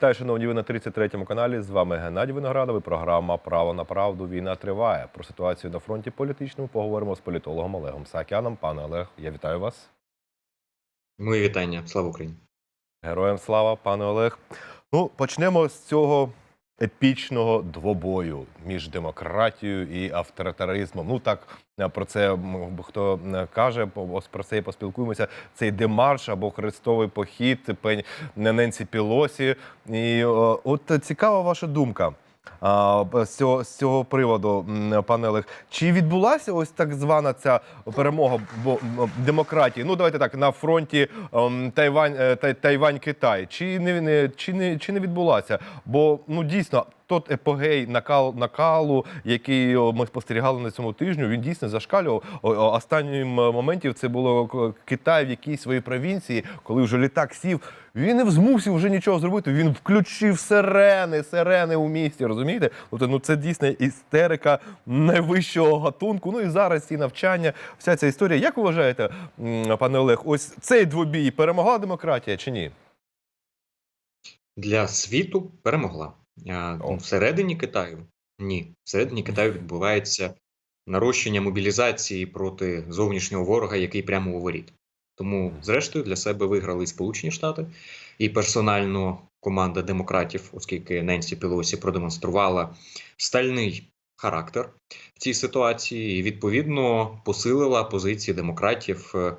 Вітаю, шановні, ви на 33-му каналі. З вами Геннадій Виноградов і програма Право на правду. Війна триває. Про ситуацію на фронті політичному поговоримо з політологом Олегом Саакяном. Пане Олег, я вітаю вас. Мої вітання. Слава Україні. Героям слава, пане Олег. Ну, почнемо з цього епічного двобою між демократією і авторитаризмом. Ну так е, про це хто е, каже, про це і поспілкуємося. Цей демарш або хрестовий похід пень Ненсі Пілосі. І от цікава ваша думка. З цього, з цього приводу, пане Олег, чи відбулася ось так звана ця перемога демократії? Ну давайте так на фронті ем, Тайвань, е, Тайвань, Китай. Чи не чи не чи не відбулася? Бо ну дійсно. Тот епогей накал накалу, який ми спостерігали на цьому тижню, він дійсно зашкалював. Останнім моментів це було Китай в якійсь своїй провінції, коли вже літак сів. Він не змусив вже нічого зробити. Він включив сирени, сирени у місті. Розумієте? Тобто, ну це дійсно істерика найвищого гатунку. Ну і зараз ці навчання, вся ця історія. Як вважаєте, пане Олег, ось цей двобій перемогла демократія чи ні? Для світу перемогла. А, О. ну, Всередині Китаю ні. Всередині Китаю відбувається нарощення мобілізації проти зовнішнього ворога, який прямо у воріт. Тому, зрештою, для себе виграли і Сполучені Штати, і персонально команда демократів, оскільки Ненсі Пелосі продемонструвала стальний характер в цій ситуації, і відповідно посилила позиції демократів е,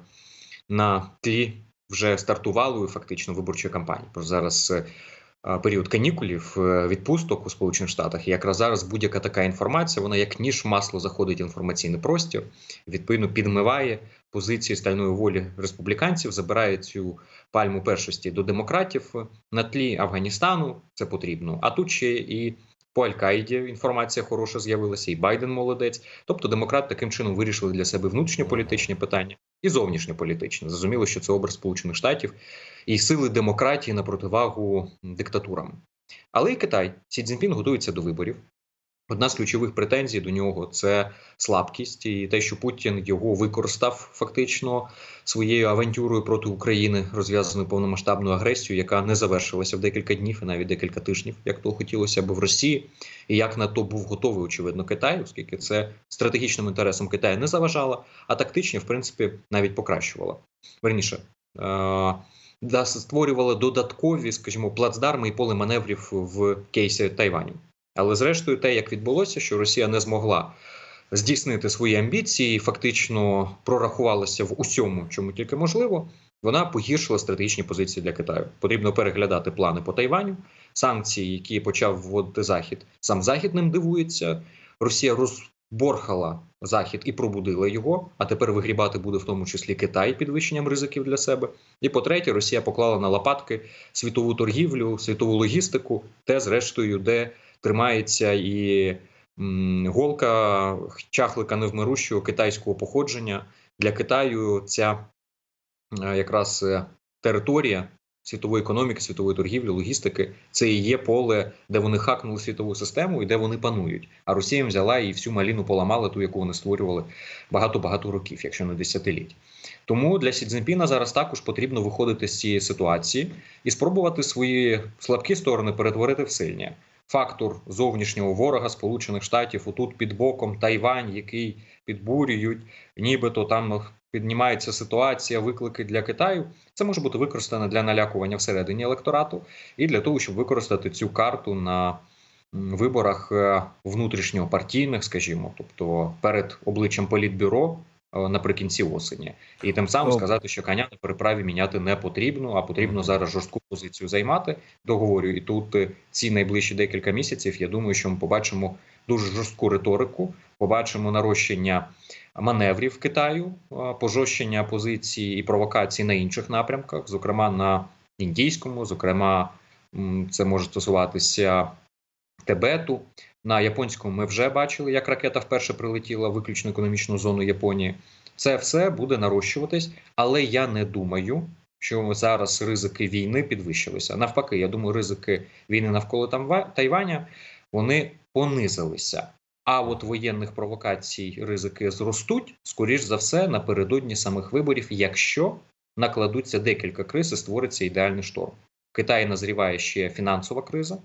на тлі вже стартувалої фактично виборчої кампанії. Бо зараз е, період канікулів, е, відпусток у Сполучених Штатах. Якраз зараз будь-яка така інформація, вона як ніж масло заходить в інформаційний простір, відповідно підмиває позиції стальної волі республіканців, забирає цю пальму першості до демократів на тлі Афганістану. Це потрібно. А тут ще і по Аль-Каїді інформація хороша з'явилася, і Байден молодець. Тобто, демократи таким чином вирішили для себе внутрішньополітичні питання і зовнішньополітичне. Зрозуміло, що це образ Сполучених Штатів і сили демократії на противагу диктатурам. Але і Китай Сі Цзіньпін готується до виборів. Одна з ключових претензій до нього це слабкість і те, що Путін його використав фактично своєю авантюрою проти України, розв'язаною повномасштабною агресією, яка не завершилася в декілька днів і навіть декілька тижнів, як то хотілося б в Росії, і як на то був готовий, очевидно, Китай, оскільки це стратегічним інтересам Китаю не заважало, а тактично, в принципі, навіть покращувало. Верніше. Е- да, створювала додаткові, скажімо, плацдарми і поле маневрів в кейсі Тайваню. Але зрештою, те, як відбулося, що Росія не змогла здійснити свої амбіції, фактично прорахувалася в усьому, чому тільки можливо. Вона погіршила стратегічні позиції для Китаю. Потрібно переглядати плани по Тайваню, санкції, які почав вводити Захід. Сам Захід ним дивується. Росія розборхала Захід і пробудила його. А тепер вигрібати буде в тому числі Китай підвищенням ризиків для себе. І по-третє, Росія поклала на лопатки світову торгівлю, світову логістику, те, зрештою, де тримається і голка чахлика невмирущого китайського походження. Для Китаю ця е, якраз е, територія світової економіки, світової торгівлі, логістики це і є поле, де вони хакнули світову систему і де вони панують. А Росія взяла і всю маліну поламала, ту, яку вони створювали багато-багато років, якщо не десятиліть. Тому для Сі Цзіньпіна зараз також потрібно виходити з цієї ситуації і спробувати свої слабкі сторони перетворити в сильні. Фактор зовнішнього ворога Сполучених Штатів, отут під боком Тайвань, який підбурюють, нібито там піднімається ситуація, виклики для Китаю. Це може бути використано для налякування всередині електорату і для того, щоб використати цю карту на виборах е, внутрішньопартійних, скажімо, тобто перед обличчям політбюро наприкінці осені, і тим самим сказати, що коня на переправі міняти не потрібно, а потрібно зараз жорстку позицію займати. Договорю, і тут е, ці найближчі декілька місяців. Я думаю, що ми побачимо дуже жорстку риторику, побачимо нарощення маневрів Китаю, е, пожорщення позиції і провокацій на інших напрямках, зокрема на індійському, зокрема, це може стосуватися Тибету. На японському ми вже бачили, як ракета вперше прилетіла в виключно економічну зону Японії. Це все буде нарощуватись, але я не думаю, що зараз ризики війни підвищилися. Навпаки, я думаю, ризики війни навколо Тайваня вони понизилися. А от воєнних провокацій ризики зростуть, скоріш за все, напередодні самих виборів, якщо накладуться декілька криз і створиться ідеальний шторм. В Китаї назріває ще фінансова криза,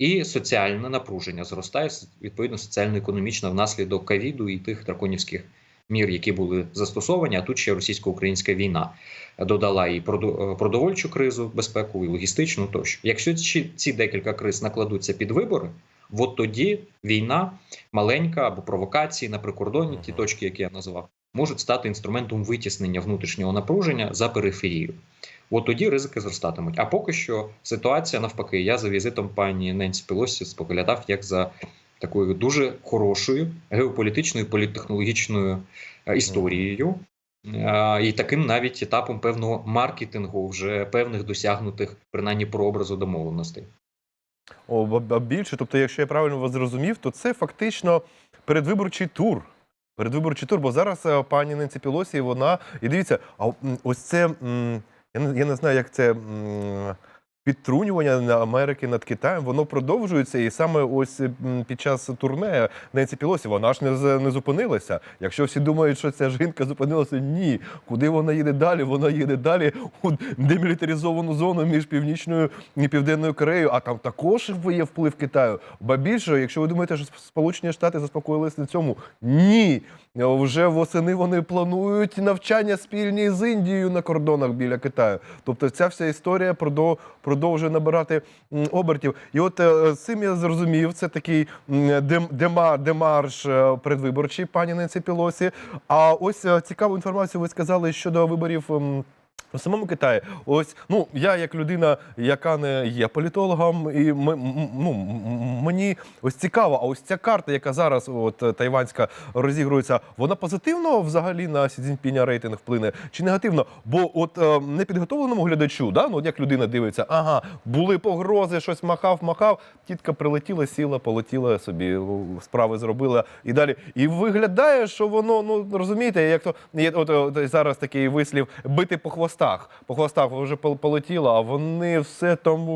і соціальне напруження зростає відповідно соціально-економічно внаслідок ковіду і тих драконівських мір, які були застосовані. А тут ще російсько-українська війна додала і е, продовольчу кризу, безпеку, і логістичну тощо. Якщо ці, декілька криз накладуться під вибори, от тоді війна маленька або провокації на прикордонні, ті точки, які я назвав, можуть стати інструментом витіснення внутрішнього напруження за периферію. От тоді ризики зростатимуть. А поки що ситуація навпаки. Я за візитом пані Ненсі Пелосі споглядав як за такою дуже хорошою геополітичною політтехнологічною е, історією. Е, І таким навіть етапом певного маркетингу, вже певних досягнутих, принаймні прообразу домовленостей. О, ба- більше, тобто, якщо я правильно вас зрозумів, то це фактично передвиборчий тур. Передвиборчий тур, бо зараз е, пані Ненсі Пілосі, вона. І дивіться, а ось це. м, Я не, я не знаю, як це. Підтрунювання на Америки над Китаєм, воно продовжується, і саме ось під час турне Ненсі Пілосі вона ж не, не зупинилася. Якщо всі думають, що ця жінка зупинилася, ні. Куди вона їде далі? Вона їде далі у демілітаризовану зону між північною і південною Кореєю, а там також є вплив Китаю. Ба більше, якщо ви думаєте, що Сполучені Штати заспокоїлись на цьому, ні. Вже восени вони планують навчання спільні з Індією на кордонах біля Китаю. Тобто ця вся історія продов- продовжує набирати обертів. І от е, цим я зрозумів, це такий дема, демарш е, предвиборчий пані Ненсі Пілосі. А ось е, цікаву інформацію ви сказали щодо виборів. У самому Китаї, ось ну я як людина, яка не є політологом, і ну, мені ось цікаво, а ось ця карта, яка зараз от е, тайванська розігрується, вона позитивно взагалі на Сі Цзіньпіня рейтинг вплине чи негативно? Бо от е, непідготовленому глядачу, да, ну от як людина дивиться, ага, були погрози, щось махав, махав, тітка прилетіла, сіла, полетіла собі, справи зробила і далі. І виглядає, що воно, ну розумієте, як то є от, от зараз такий вислів бити по хвостах. По хвостах вже полетіло, а вони все там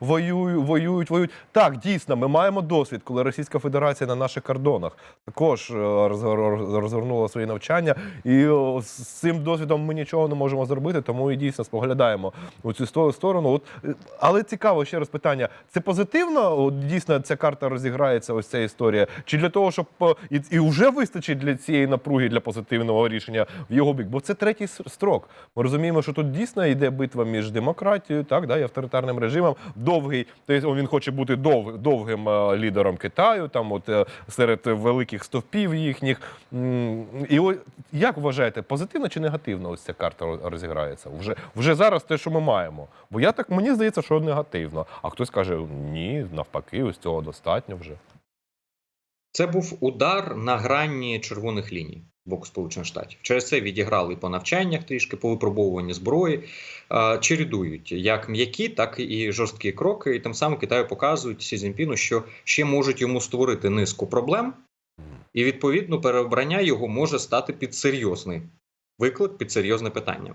воюють, воюють, воюють. Так, дійсно, ми маємо досвід, коли Російська Федерація на наших кордонах також е, розгор- розгорнула свої навчання, і з цим досвідом ми нічого не можемо зробити, тому і дійсно споглядаємо у цю сторону. От, е, але цікаво ще раз питання: це позитивно? От, дійсно ця карта розіграється, ось ця історія, чи для того, щоб е, і, і вже вистачить для цієї напруги для позитивного рішення в його бік? Бо це третій строк. Ми розуміємо, що тут дійсно йде битва між демократією, так да, і авторитарним режимом. Довгий, тобто він хоче бути дов, довгим е, лідером Китаю, там от е, серед великих стовпів їхніх. І о, як вважаєте, позитивно чи негативно ось ця карта розіграється? Вже вже зараз те, що ми маємо. Бо я так мені здається, що негативно. А хтось каже, ні, навпаки, ось цього достатньо вже. Це був удар на грані червоних ліній боку Сполучених Штатів. Через це відіграли по навчаннях трішки, по випробовуванню зброї, чередують як м'які, так і жорсткі кроки. І тим самим Китаю показують Сі Цзіньпіну, що ще можуть йому створити низку проблем, і відповідно переобрання його може стати під серйозний виклик, під серйозне питання.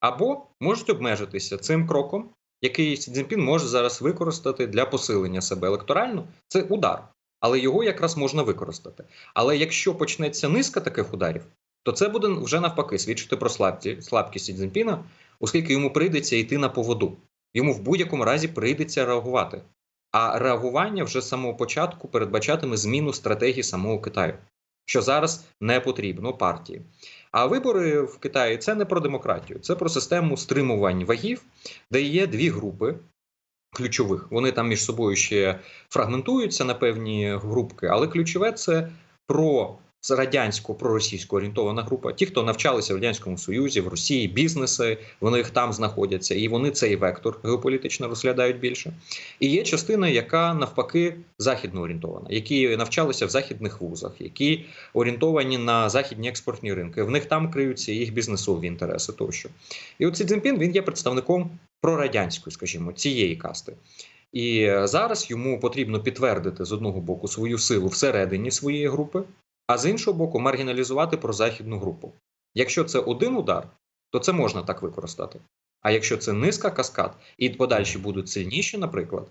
Або можуть обмежитися цим кроком, який Сі Цзіньпін може зараз використати для посилення себе електорально. Це удар але його якраз можна використати. Але якщо почнеться низка таких ударів, то це буде вже навпаки свідчити про слабкі, слабкість Цзіньпіна, оскільки йому прийдеться йти на поводу. Йому в будь-якому разі прийдеться реагувати. А реагування вже з самого початку передбачатиме зміну стратегії самого Китаю, що зараз не потрібно партії. А вибори в Китаї це не про демократію, це про систему стримувань вагів, де є дві групи ключових. Вони там між собою ще фрагментуються на певні групки, але ключове це про радянсько проросійсько орієнтована група. Ті, хто навчалися в радянському союзі, в Росії, бізнеси, вони їх там знаходяться, і вони цей вектор геополітично розглядають більше. І є частина, яка навпаки західно орієнтована, які навчалися в західних вузах, які орієнтовані на західні експортні ринки. В них там криються їх бізнесові інтереси тощо. І от Сі Цзіньпін, він є представником прорадянської, скажімо, цієї касти. І зараз йому потрібно підтвердити з одного боку свою силу всередині своєї групи, а з іншого боку, маргіналізувати прозахідну групу. Якщо це один удар, то це можна так використати. А якщо це низка каскад, і подальші будуть сильніші, наприклад,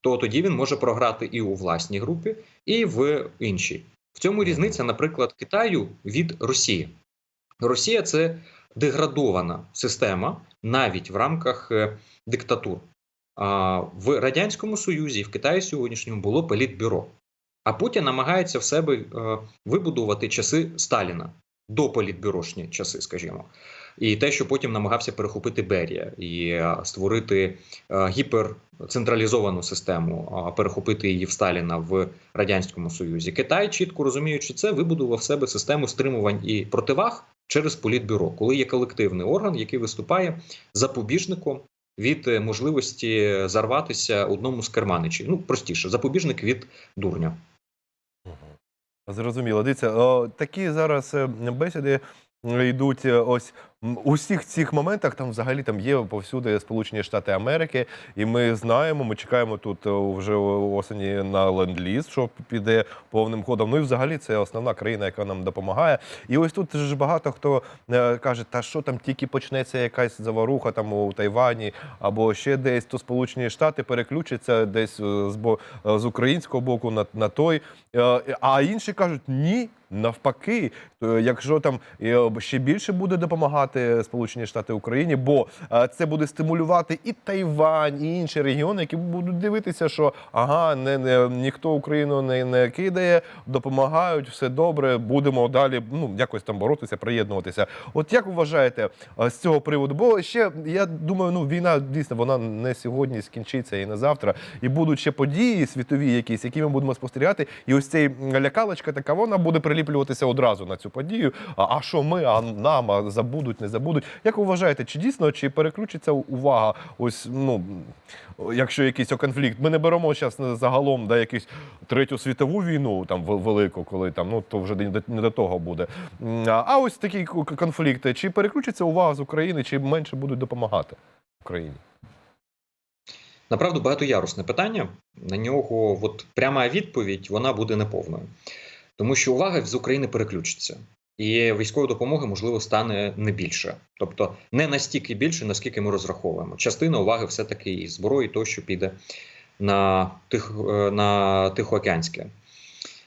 то тоді він може програти і у власній групі, і в іншій. В цьому різниця, наприклад, Китаю від Росії. Росія це деградована система навіть в рамках е, диктатур. В Радянському Союзі в Китаї сьогоднішньому було політбюро. А Путін намагається в себе е, вибудувати часи Сталіна до політбюрошні часи, скажімо. І те, що потім намагався перехопити Берія і е, створити гіперцентралізовану систему, перехопити її в Сталіна в Радянському Союзі. Китай, чітко розуміючи це, вибудував в себе систему стримувань і противаг через політбюро, коли є колективний орган, який виступає запобіжником від е, можливості зарватися одному з керманичів. Ну простіше, запобіжник від дурня. Зрозуміло. Дивіться, о, такі зараз е, бесіди йдуть е, ось у всіх цих моментах. Там взагалі там є повсюди Сполучені Штати Америки, і ми знаємо, ми чекаємо тут е, вже осені на ленд-ліз, що піде повним ходом. Ну і взагалі це основна країна, яка нам допомагає. І ось тут ж багато хто е, каже, та що там тільки почнеться якась заваруха там у Тайвані або ще десь, то Сполучені Штати переключаться десь е, з бо з українського боку на, на той. А інші кажуть, ні, навпаки, то якщо там ще більше буде допомагати Сполучені Штати Україні, бо е, це буде стимулювати і Тайвань, і інші регіони, які будуть дивитися, що ага, не, не ніхто Україну не, не кидає, допомагають, все добре, будемо далі ну якось там боротися, приєднуватися. От як вважаєте е, з цього приводу? Бо ще я думаю, ну війна дійсно вона не сьогодні скінчиться і не завтра, і будуть ще події світові, якісь, які ми будемо спостерігати, і ось цей лякалочка така, вона буде приліплюватися одразу на цю подію. А, а що ми, а нам, а забудуть, не забудуть. Як ви вважаєте, чи дійсно чи переключиться увага? Ось ну якщо якийсь конфлікт, ми не беремо зараз загалом да, якусь третю світову війну, там велику, коли там ну то вже не до- того буде. А ось такі конфлікти, чи переключиться увага з України, чи менше будуть допомагати Україні? Направду багатоярусне питання. На нього от пряма відповідь вона буде неповною, тому що увага з України переключиться, і військової допомоги можливо стане не більше, тобто не настільки більше, наскільки ми розраховуємо. Частина уваги все таки і зброї, тощо піде на тих е, на Тихоокеанське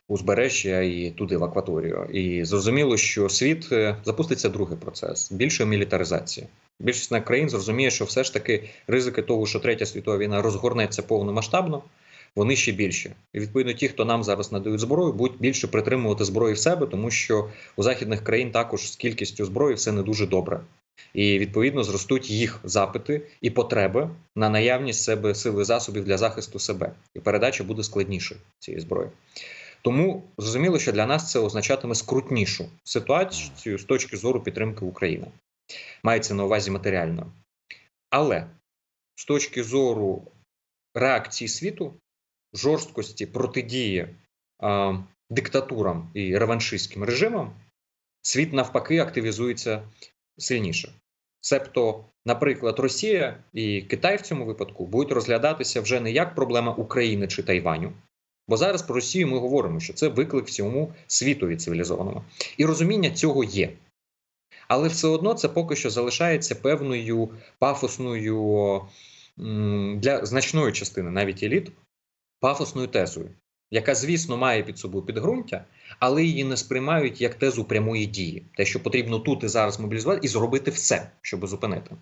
узбережжя і туди в акваторію. І зрозуміло, що світ е, запуститься другий процес більше мілітаризації. Більшість країн зрозуміє, що все ж таки ризики того, що третя світова війна розгорнеться повномасштабно, вони ще більші. І відповідно, ті, хто нам зараз надають зброю, будуть більше притримувати зброї в себе, тому що у західних країн також з кількістю зброї все не дуже добре. І відповідно зростуть їх запити і потреби на наявність себе сили засобів для захисту себе. І передача буде складнішою цієї зброї. Тому зрозуміло, що для нас це означатиме скрутнішу ситуацію з точки зору підтримки України. Мається на увазі матеріально. Але з точки зору реакції світу, жорсткості протидії е, диктатурам і реваншистським режимам, світ навпаки активізується сильніше. Себто, наприклад, Росія і Китай в цьому випадку будуть розглядатися вже не як проблема України чи Тайваню. Бо зараз про Росію ми говоримо, що це виклик всьому світові цивілізованому. І розуміння цього є. Але все одно це поки що залишається певною пафосною для значної частини, навіть еліт, пафосною тезою, яка, звісно, має під собою підґрунтя, але її не сприймають як тезу прямої дії, те, що потрібно тут і зараз мобілізувати і зробити все, щоб зупинити.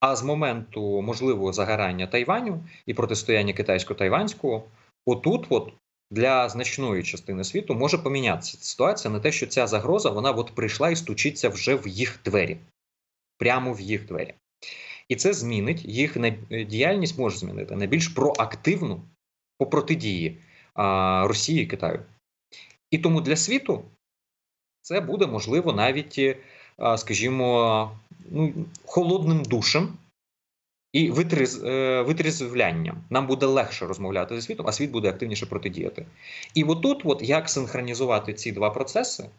А з моменту можливого загорання Тайваню і протистояння китайсько-тайванського, отут, от для значної частини світу може помінятися ситуація на те, що ця загроза вона от прийшла і стучиться вже в їх двері, прямо в їх двері. І це змінить їх діяльність може змінити на більш проактивну по протидії а, Росії і Китаю. І тому для світу це буде можливо навіть, е, а, скажімо, ну, холодним душем і витріз, е, витрізвлянням. Нам буде легше розмовляти зі світом, а світ буде активніше протидіяти. І отут, от як синхронізувати ці два процеси,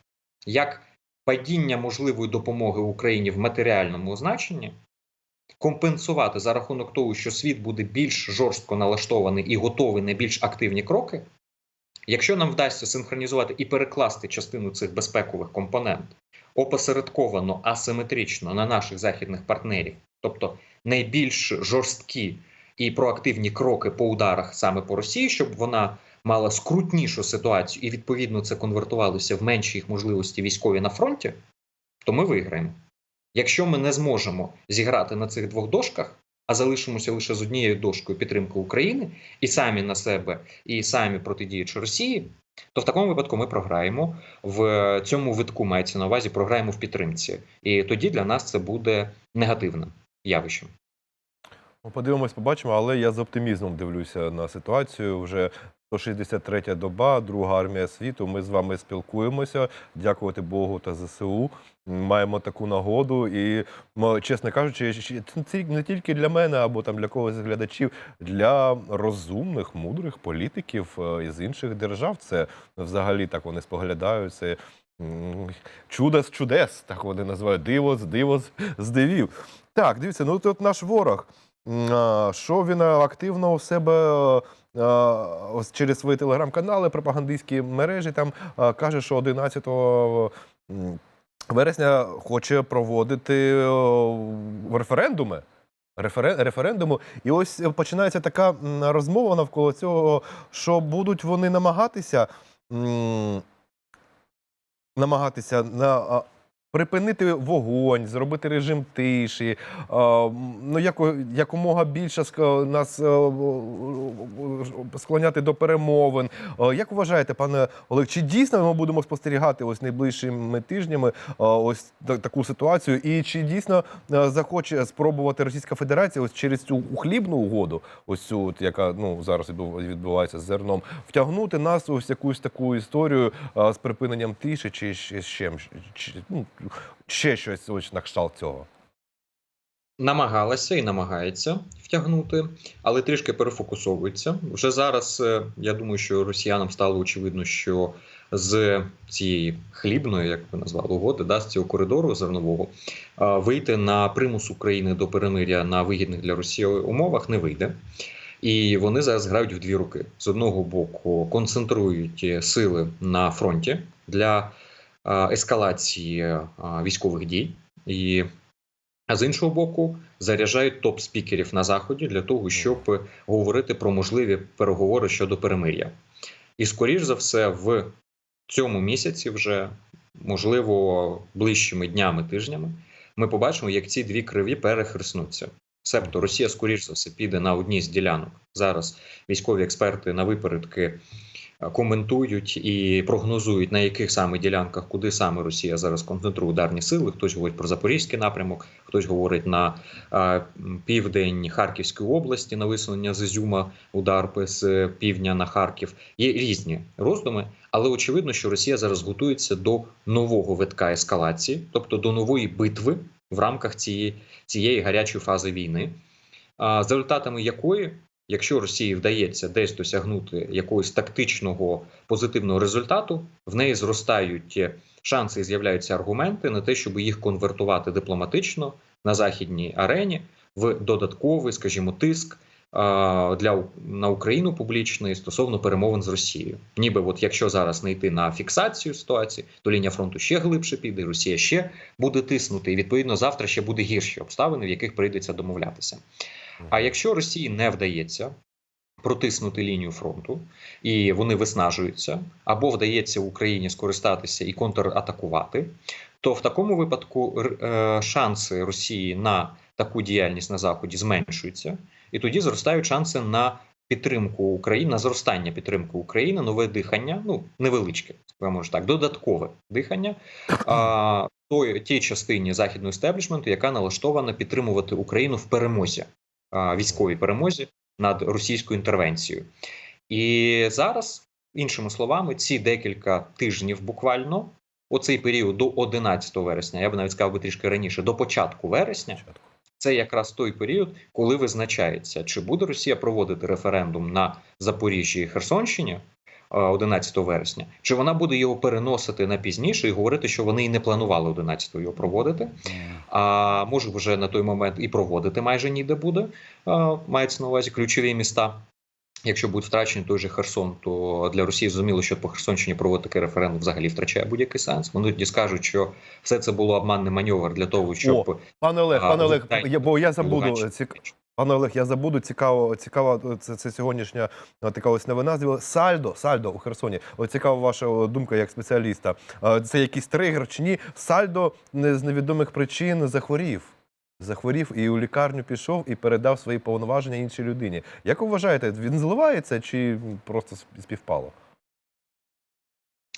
як падіння можливої допомоги Україні в матеріальному значенні, компенсувати за рахунок того, що світ буде більш жорстко налаштований і готовий на більш активні кроки. Якщо нам вдасться синхронізувати і перекласти частину цих безпекових компонент опосередковано асиметрично на наших західних партнерів, тобто найбільш жорсткі і проактивні кроки по ударах саме по Росії, щоб вона мала скрутнішу ситуацію і відповідно це конвертувалося в менші їх можливості військові на фронті, то ми виграємо. Якщо ми не зможемо зіграти на цих двох дошках, а залишимося лише з однією дошкою підтримки України і самі на себе, і самі протидіючи Росії, то в такому випадку ми програємо в цьому витку. Мається на увазі, програємо в підтримці, і тоді для нас це буде негативним явищем. Ну, Подивимось, побачимо, але я з оптимізмом дивлюся на ситуацію. Вже 163 доба, друга армія світу. Ми з вами спілкуємося. Дякувати Богу та ЗСУ. Маємо таку нагоду. І, чесно кажучи, це не тільки для мене або там для когось з глядачів, для розумних, мудрих політиків е, із інших держав. Це взагалі так вони споглядають. Це м, чудо з чудес, так вони називають диво з диво з-. Так, дивіться, ну тут наш ворог. Що він е, активно у себе е, ось через свої телеграм-канали, пропагандистські мережі там е, каже, що 11 м, вересня хоче проводити е, референдуми. Референ- референдуму, і ось починається така розмова навколо цього, що будуть вони намагатися намагатися на припинити вогонь, зробити режим тиші, а, ну яко, якомога більше ск- нас е, е, склоняти до перемовин. Е, Як вважаєте, пане Олег, чи дійсно ми будемо спостерігати ось найближчими тижнями е, ось та- таку ситуацію? І чи дійсно е, захоче спробувати Російська Федерація ось через цю ухлібну угоду, ось цю, яка ну зараз відбувається з зерном, втягнути нас ось якусь таку історію е, з припиненням тиші, чи ще ну, ще щось ось на кшталт цього? намагалася і намагається втягнути, але трішки перефокусовується. Вже зараз е, я думаю, що росіянам стало очевидно, що з цієї хлібної, як ви назвали, угоди, да, з цього коридору зернового, вийти на примус України до перемиря на вигідних для Росії умовах не вийде. І вони зараз грають в дві руки. З одного боку, концентрують е, сили на фронті для ескалації е, військових дій. І а з іншого боку, заряджають топ-спікерів на заході для того, щоб говорити про можливі переговори щодо перемир'я. І скоріш за все, в цьому місяці, вже можливо, ближчими днями, тижнями, ми побачимо, як ці дві криві перехреснуться. Себто Росія, скоріш за все, піде на одній з ділянок. Зараз військові експерти на випередки е, коментують і прогнозують, на яких саме ділянках, куди саме Росія зараз концентрує ударні сили. Хтось говорить про Запорізький напрямок, хтось говорить на е, південь Харківської області, на висунення з Ізюма, удар з півдня на Харків. Є різні роздуми, але очевидно, що Росія зараз готується до нового витка ескалації, тобто до нової битви в рамках цієї, цієї гарячої фази війни, за результатами якої Якщо Росії вдається десь досягнути якогось тактичного позитивного результату, в неї зростають шанси і з'являються аргументи на те, щоб їх конвертувати дипломатично на західній арені в додатковий, скажімо, тиск для на Україну публічний стосовно перемовин з Росією. Ніби, от якщо зараз не йти на фіксацію ситуації, то лінія фронту ще глибше піде, Росія ще буде тиснути, і відповідно завтра ще буде гірші обставини, в яких прийдеться домовлятися. А якщо Росії не вдається протиснути лінію фронту, і вони виснажуються, або вдається Україні скористатися і контратакувати, то в такому випадку е, шанси Росії на таку діяльність на заході зменшуються, і тоді зростають шанси на підтримку України, на зростання підтримки України, нове дихання, ну невеличке, скажімо так, додаткове дихання. А, тій частині західного стеблішменту, яка налаштована підтримувати Україну в перемозі військовій перемозі над російською інтервенцією. І зараз, іншими словами, ці декілька тижнів буквально, оцей період до 11 вересня, я б навіть сказав би трішки раніше, до початку вересня, це якраз той період, коли визначається, чи буде Росія проводити референдум на Запоріжжі і Херсонщині. 11 вересня, чи вона буде його переносити на пізніше і говорити, що вони і не планували 11-го його проводити, а може вже на той момент і проводити майже ніде буде. Мається на увазі ключові міста. Якщо будуть втрачені той же Херсон, то для Росії зрозуміло, що по Херсонщині проводити такий референдум взагалі втрачає будь-який сенс. Вони тоді скажуть, що все це було обманний маневр для того, щоб О, пане Олег, а, пане Олег, я, бо я забуду цік... Пане Олег, я забуду цікаво, цікава це, це сьогоднішня е, така ось новина. Сальдо, сальдо у Херсоні. От цікава ваша думка як спеціаліста. Це якийсь тригер чи ні? Сальдо з невідомих причин захворів. Захворів і у лікарню пішов і передав свої повноваження іншій людині. Як ви вважаєте, він зливається чи просто співпало?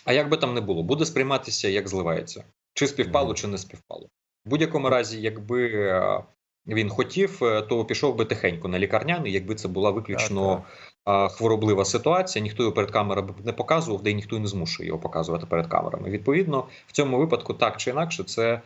А як би там не було, буде сприйматися як зливається. Чи співпало, чи не співпало. В будь-якому разі, якби е, він хотів, е, то пішов би тихенько на лікарняний, якби це була виключно Так, а, хвороблива ситуація, ніхто його перед камерами не показував, де й ніхто й не змушує його показувати перед камерами. Відповідно, в цьому випадку, так чи інакше, це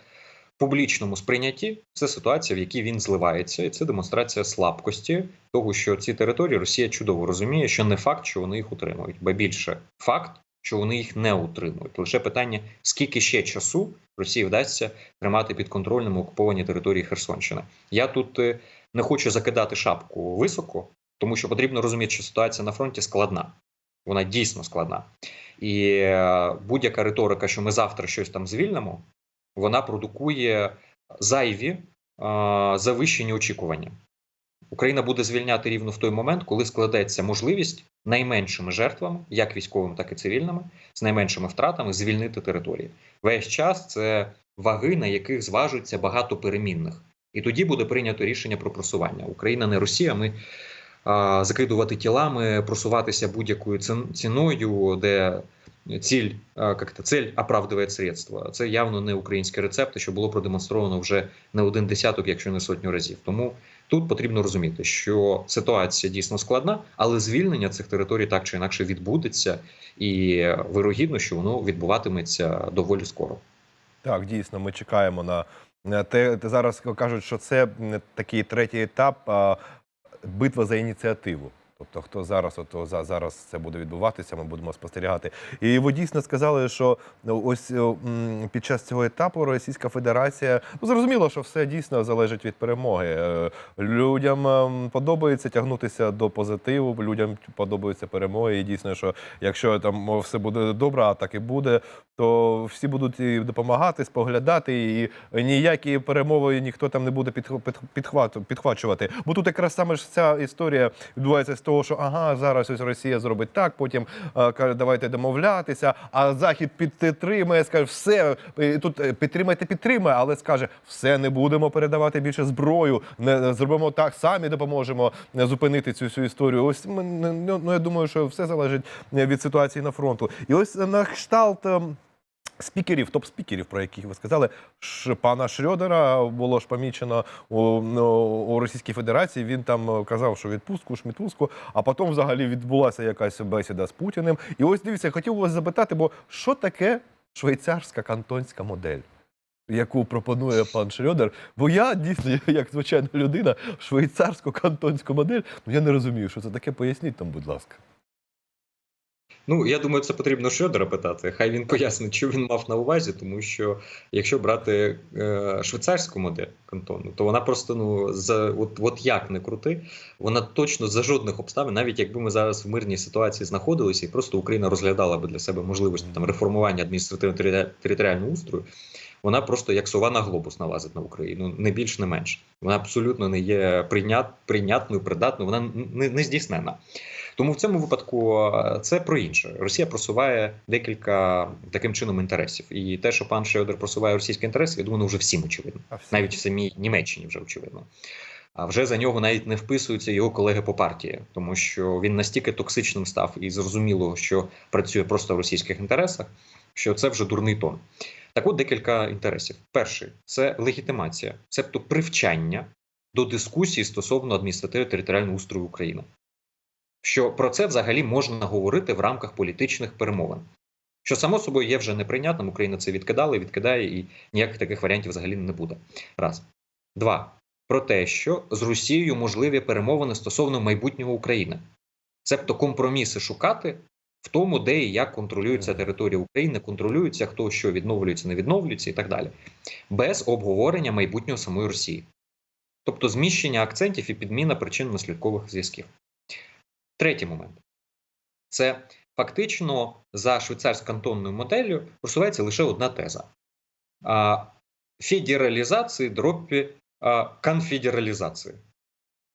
публічному сприйнятті це ситуація, в якій він зливається, і це демонстрація слабкості того, що ці території Росія чудово розуміє, що не факт, що вони їх утримують, ба більше факт, що вони їх не утримують. Лише питання, скільки ще часу Росії вдасться тримати під контрольними окуповані території Херсонщини. Я тут е, не хочу закидати шапку високо, тому що потрібно розуміти, що ситуація на фронті складна. Вона дійсно складна. І е, будь-яка риторика, що ми завтра щось там звільнимо, вона продукує зайві завищені очікування. Україна буде звільняти рівно в той момент, коли складеться можливість найменшими жертвами, як військовими, так і цивільними, з найменшими втратами звільнити території. Весь час це ваги, на яких зважується багато перемінних. І тоді буде прийнято рішення про просування. Україна не Росія. Ми а, закидувати тілами, просуватися будь-якою ціною, де ціль, а, як це, цель оправдує средства. Це явно не українські рецепти, що було продемонстровано вже не один десяток, якщо не сотню разів. Тому тут потрібно розуміти, що ситуація дійсно складна, але звільнення цих територій так чи інакше відбудеться, і вирогідно, що воно відбуватиметься доволі скоро. Так, дійсно, ми чекаємо на те. те зараз кажуть, що це такий третій етап битва за ініціативу. Тобто, хто зараз, за зараз це буде відбуватися, ми будемо спостерігати. І ви дійсно сказали, що ось під час цього етапу Російська Федерація ну зрозуміло, що все дійсно залежить від перемоги. Е, Людям ем, подобається тягнутися до позитиву, людям подобаються перемоги. І дійсно, що якщо там все буде добре, а так і буде, то всі будуть і допомагати, споглядати, і ніякі перемови ніхто там не буде підх- підх- підхвачувати. Бо тут якраз саме ж ця історія відбувається того, що ага, зараз ось Росія зробить так, потім е, каже, давайте домовлятися. А Захід підтримує, скаже, все е, тут е, підтримайте, підтримає, але скаже, все не будемо передавати більше зброю, не зробимо так, самі допоможемо е, зупинити цю всю історію. Ось ми, ну, ну, я думаю, що все залежить е, від ситуації на фронту. І ось е, на кшталт. Спікерів, топ-спікерів, про яких ви сказали, Ш, пана Шрёдера було ж помічено у, ну, у Російській Федерації. Він там казав, що відпустку, шмітпустку, а потім взагалі відбулася якась бесіда з Путіним. І ось дивіться, хотів вас запитати, бо що таке швейцарська кантонська модель? Яку пропонує пан Шрёдер, бо я дійсно, як звичайна людина, швейцарську кантонську модель, ну я не розумію, що це таке. Поясніть там, будь ласка. Ну, я думаю, це потрібно Шрёдера питати. Хай він пояснить, що він мав на увазі, тому що якщо брати е, швейцарську модель кантону, то вона просто ну за от, от як не крути, вона точно за жодних обставин, навіть якби ми зараз в мирній ситуації знаходилися, і просто Україна розглядала би для себе можливості там реформування адміністративно-територіального устрою. Вона просто як сова на глобус налазить на Україну, не більш, не менш. Вона абсолютно не є прийнят, прийнятною, придатною, вона не, не здійснена. Тому в цьому випадку е, це про інше. Росія просуває декілька таким чином інтересів. І те, що пан Шеодер просуває російські інтереси, я думаю, ну, вже всім очевидно. Навіть в самій Німеччині вже очевидно. А вже за нього навіть не вписуються його колеги по партії, тому що він настільки токсичним став і зрозуміло, що працює просто в російських інтересах, що це вже дурний тон. Так от декілька інтересів. Перший це легітимація, цебто привчання до дискусії стосовно адміністративно-територіального устрою України. Що про це взагалі можна говорити в рамках політичних перемовин. Що само собою є вже неприйнятним, Україна це відкидала відкидає, і ніяких таких варіантів взагалі не буде. Раз. Два. Про те, що з Росією можливі перемовини стосовно майбутнього України. Цебто компроміси шукати в тому, де і як контролюється територія України, контролюється, хто що відновлюється, не відновлюється і так далі, без обговорення майбутнього самої Росії. Тобто зміщення акцентів і підміна причинно-наслідкових зв'язків. Третій момент це фактично за швейцарсько-кантонною моделлю просувається лише одна теза: федералізації дропі конфедералізації.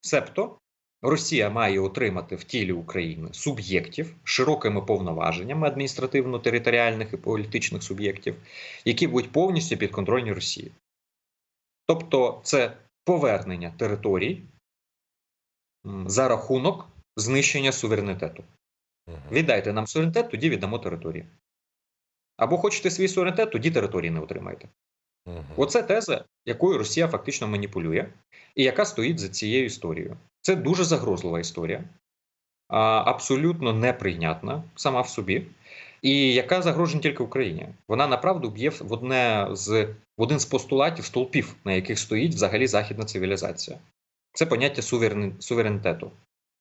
Себто Росія має отримати в тілі України суб'єктів широкими повноваженнями адміністративно-територіальних і політичних суб'єктів, які будуть повністю підконтрольні Росії. Тобто, це повернення територій за рахунок знищення суверенітету. Віддайте нам суверенітет, тоді віддамо території. Або хочете свій суверенітет, тоді території не отримайте. Мгм. Оце теза, якою Росія фактично маніпулює, і яка стоїть за цією історією. Це дуже загрозлива історія, абсолютно неприйнятна сама в собі, і яка загрожує не тільки Україні. Вона направду б'є в одне з в один з постулатів стовпів, на яких стоїть взагалі західна цивілізація. Це поняття суверен, суверенітету,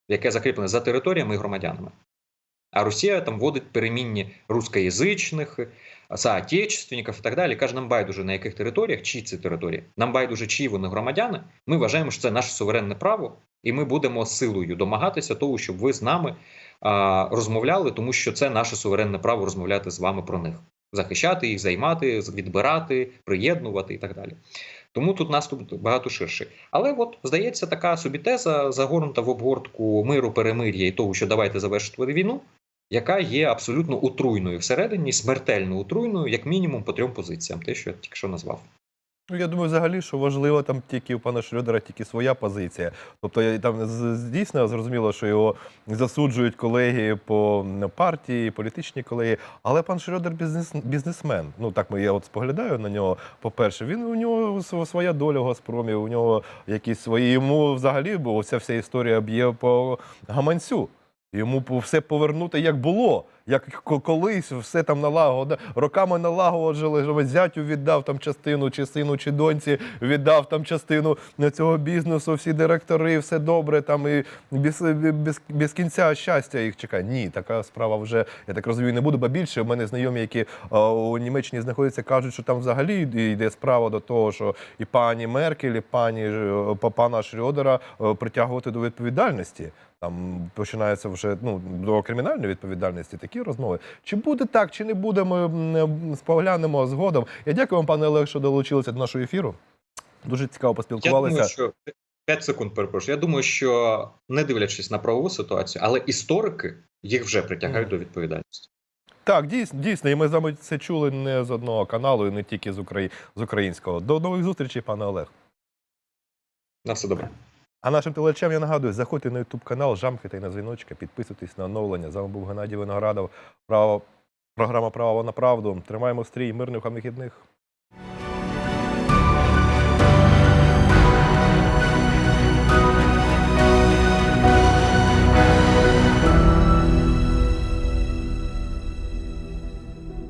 яке закріплене за територіями і громадянами. А Росія там вводить перемінні рускоязичних, соотечественників і так далі. Каже, нам байдуже на яких територіях, чиї це території, нам байдуже, чиї вони громадяни. Ми вважаємо, що це наше суверенне право, і ми будемо силою домагатися того, щоб ви з нами а, розмовляли, тому що це наше суверенне право розмовляти з вами про них, захищати їх, займати, відбирати, приєднувати і так далі. Тому тут наступ багато ширший. Але от здається, така собі теза загорнута в обгортку миру, перемир'я і того, що давайте завершити війну, яка є абсолютно отруйною всередині, смертельно отруйною, як мінімум по трьом позиціям, те, що я тільки що назвав. Ну, я думаю, взагалі, що важливо там тільки у пана Шрёдера тільки своя позиція. Тобто там дійсно зрозуміло, що його засуджують колеги по партії, політичні колеги. Але пан Шрёдер бізнес, бізнесмен. Ну так я от споглядаю на нього. По-перше, він у нього св- своя доля в Газпромі, у нього якісь свої. Йому взагалі, бо ця вся історія б'є по гаманцю. Йому все повернути як було, як колись все там налагода, роками налагоджили, зятю віддав там частину, чи сину, чи доньці віддав там частину цього бізнесу, всі директори, все добре, там і без, без, без кінця щастя їх чекає. Ні, така справа вже, я так розумію, не буде, бо більше. У мене знайомі, які у Німеччині знаходяться, кажуть, що там взагалі йде- справа до того, що і пані Меркель, і пані е, па- пана Шрёдера е, притягувати до відповідальності. Там починається вже ну до кримінальної відповідальності такі розмови. Чи буде так, чи не буде, ми споглянемо згодом. Я дякую вам, пане Олег, що долучилися до нашого ефіру. Дуже цікаво Я поспілкувалися. думаю, що 5 секунд перепрошую. Я думаю, що не дивлячись на правову ситуацію, але історики їх вже притягають Мгм. до відповідальності. Так, дійсно, дійсно, і ми з вами це чули не з одного каналу, і не тільки з, Украї... з українського. До нових зустрічей, пане Олег. На все добре. А нашим телечам я нагадую, заходьте на YouTube канал, жамкайте на дзвіночка, підписуйтесь на оновлення. З вами був Геннадій Виноградов. Право... Програма Право на правду. Тримаємо стрій, мирних вихідних.